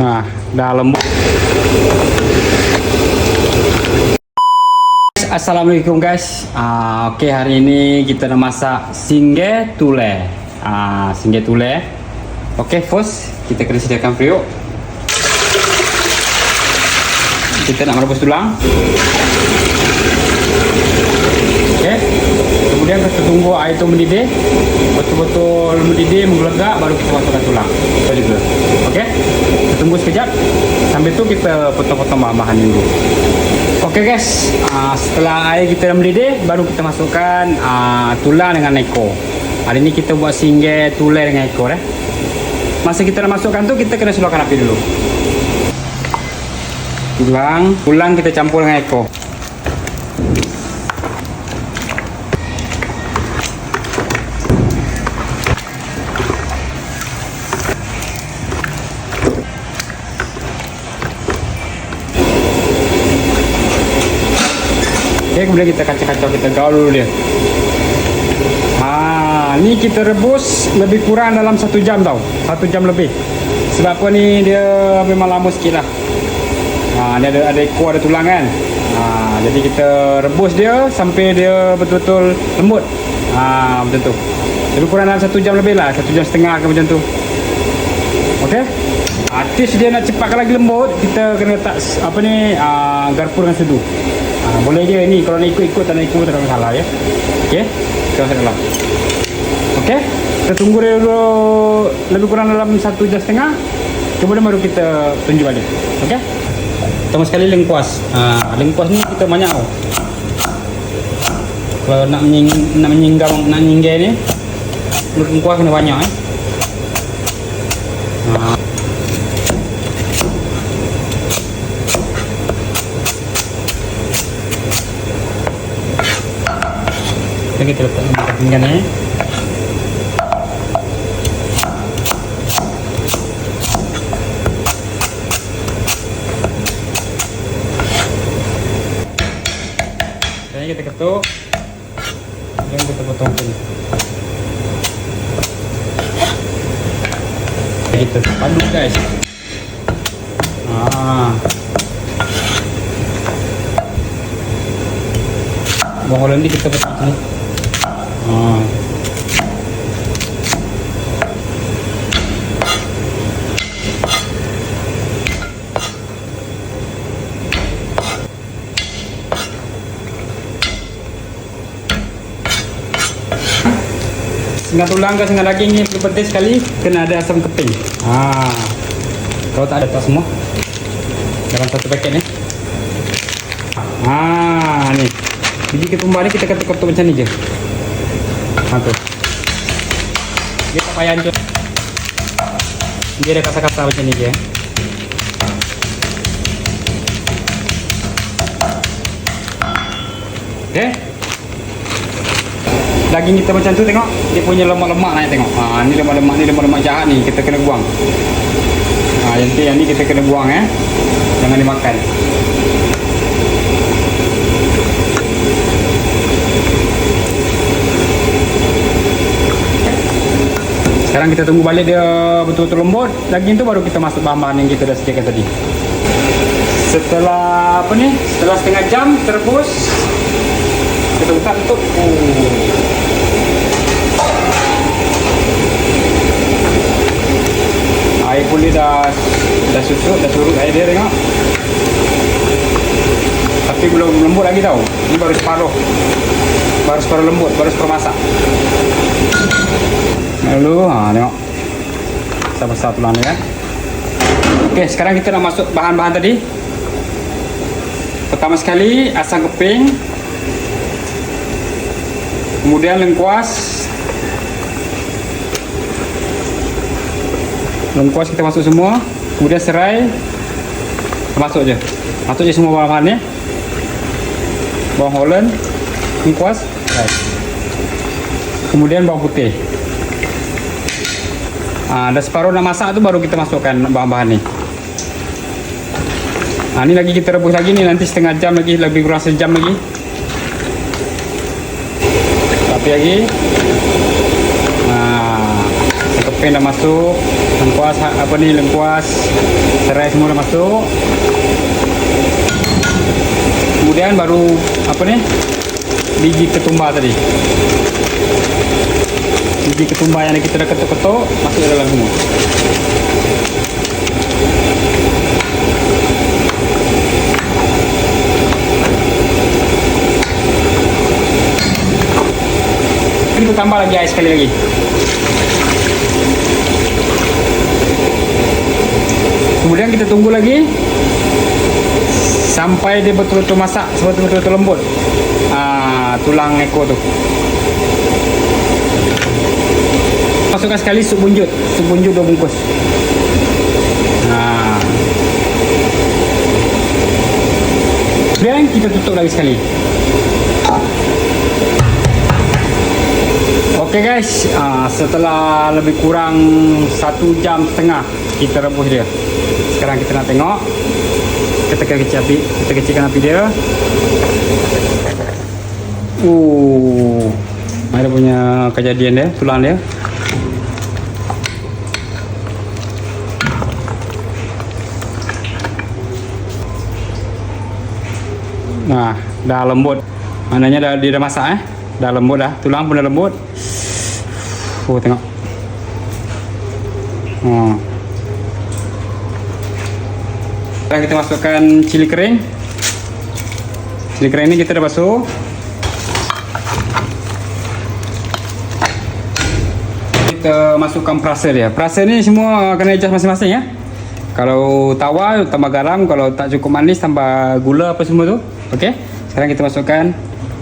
Nah, dah lembut. Assalamualaikum guys. Ah, okey hari ini kita nak masak singge tule. Ah, singge tule. Okey, first kita kena sediakan periuk. Kita nak merebus tulang. Okey. Kemudian kita tunggu air itu mendidih. Betul-betul mendidih, menggelegak baru kita masukkan tulang. Kita juga. Okey. Kita tunggu sekejap. Sambil tu kita potong-potong bahan-bahan dulu. Okey guys, uh, setelah air kita dah mendidih, baru kita masukkan uh, tulang dengan ekor. Hari ni kita buat singgah tulang dengan ekor eh. Masa kita nak masukkan tu, kita kena suluhkan api dulu. Tulang, tulang kita campur dengan ekor. Okay, kemudian kita kacau-kacau, kita gaul dulu dia. Ha, ni kita rebus lebih kurang dalam satu jam tau. Satu jam lebih. Sebab apa ni dia memang lama sikit lah. Ha, dia ada, ada ekor, ada tulang kan. Ha, jadi kita rebus dia sampai dia betul-betul lembut. Ha, macam tu. Lebih kurang dalam satu jam lebih lah. Satu jam setengah ke macam tu. Okey. Ah, tips dia nak cepatkan lagi lembut, kita kena letak apa ni ah, garpu dengan sedu. Boleh je ni kalau nak ikut-ikut tak nak ikut tak ada masalah ya. Okey. Kita masuk dalam. Okey. Kita tunggu dia dulu lebih kurang dalam satu jam setengah. Kemudian baru kita tunjuk balik. Okey. Pertama sekali lengkuas. Ah, lengkuas ni kita banyak tau. Kalau nak menying, nak menyinggang nak nyinggai ni lengkuas kena banyak eh. Ah. Jadi kita letak di pinggan ni. Jadi kita ketuk. Dan kita potong sini. Kita aduk guys. Ah. Bawang ni kita potong sini. Ah. Setengah tulang ke setengah daging ni paling penting sekali kena ada asam keping. Ha. Kalau tak ada tak semua. Dalam satu paket ni. Ha ni. Biji ketumbar ni kita ketuk-ketuk macam ni je. Ha tu. Dia tak payah hancur. Dia ada kasar-kasar macam ni je. eh. Okay. Daging kita macam tu tengok Dia punya lemak-lemak naik tengok ha, Ni lemak-lemak ni lemak-lemak jahat ni Kita kena buang ha, Yang yang ni kita kena buang eh Jangan dimakan Sekarang kita tunggu balik dia betul-betul lembut Daging tu baru kita masuk bahan-bahan yang kita dah sediakan tadi Setelah apa ni Setelah setengah jam terbus Kita buka tutup oh. Air pun dia dah dah susut, dah surut air dia tengok. Tapi belum lembut lagi tau. Ini baru separuh. Baru separuh lembut, baru separuh masak. Lalu, ha tengok. Besar-besar tulang dia kan. Okey, sekarang kita nak masuk bahan-bahan tadi. Pertama sekali asam keping. Kemudian lengkuas, lengkuas kita masuk semua kemudian serai masuk je masuk je semua bahan-bahan ni bawang holland lengkuas kemudian bawang putih ha, dah separuh nak masak tu baru kita masukkan bahan-bahan ni. Ha, ni lagi kita rebus lagi ni nanti setengah jam lagi lebih kurang sejam lagi. Tapi lagi. Ha, keping dah masuk. Lengkuas apa ni lengkuas. Serai semua dah masuk. Kemudian baru apa ni biji ketumbar tadi biji ketumbar yang kita dah ketuk-ketuk masuk dalam semua. Kita tambah lagi air sekali lagi. Kemudian kita tunggu lagi sampai dia betul-betul masak sampai betul-betul lembut. Ah, tulang ekor tu masukkan sekali sup bunjut sup bunjut dua bungkus ah. kemudian kita tutup lagi sekali Okey guys, ah, setelah lebih kurang satu jam setengah kita rebus dia. Sekarang kita nak tengok. Kita tekan kecil api, kita kecilkan api dia. Uh, ada punya kejadian dia, tulang dia. Nah, dah lembut. Maknanya dah dia dah masak eh. Dah lembut dah. Tulang pun dah lembut. Oh, tengok. Hmm. Sekarang kita masukkan cili kering. Cili kering ni kita dah basuh. Kita masukkan perasa dia. Perasa ni semua kena adjust masing-masing ya. Kalau tawa tambah garam, kalau tak cukup manis tambah gula apa semua tu. Okey. Sekarang kita masukkan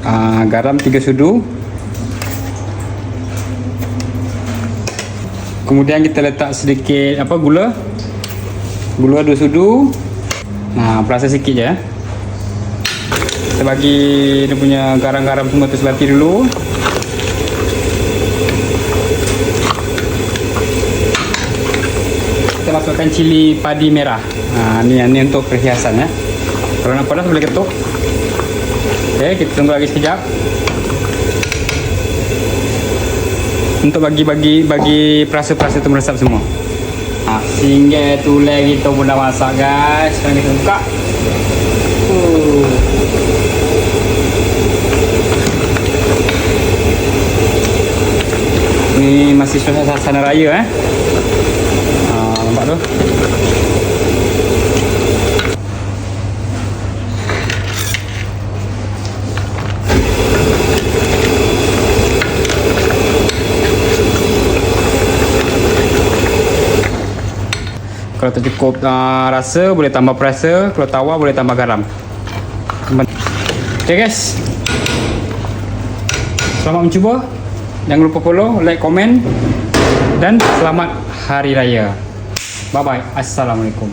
uh, garam 3 sudu. Kemudian kita letak sedikit apa gula. Gula 2 sudu. Nah, perasa sikit je. eh. Kita bagi dia punya garam-garam semua tu selati dulu. Kita masukkan cili padi merah. Ha, ni ni untuk perhiasan ya. Kalau nak panas boleh ketuk. Okey, kita tunggu lagi sekejap. Untuk bagi-bagi bagi perasa-perasa tu meresap semua. Ha, singgah tulang kita pun dah masak guys. Sekarang kita buka. Uh. Ni masih suasana raya eh. Ha, nampak tu. Kalau tak cukup uh, rasa boleh tambah perasa, kalau tawa boleh tambah garam. Okay guys. Selamat mencuba. Jangan lupa follow, like, komen dan selamat hari raya. Bye bye. Assalamualaikum.